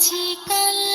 আছি কাল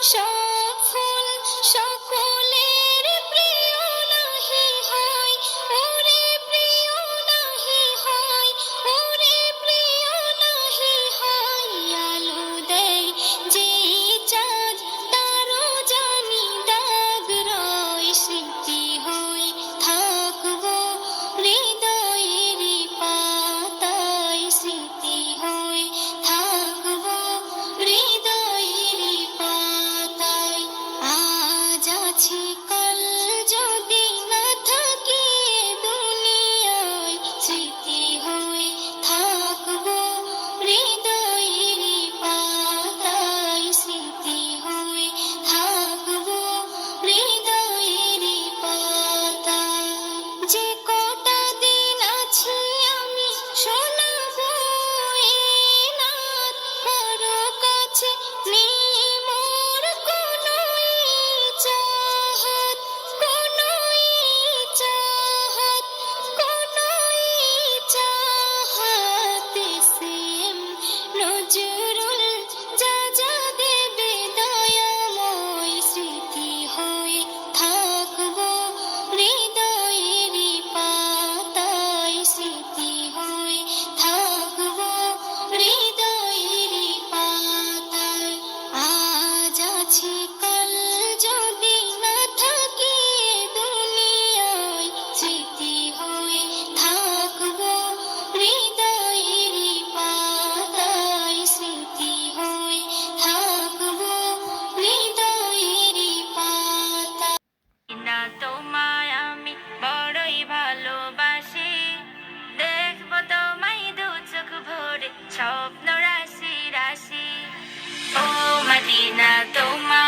show. স্বপ্ন রাশি রাশি ও মদিনা তোমায়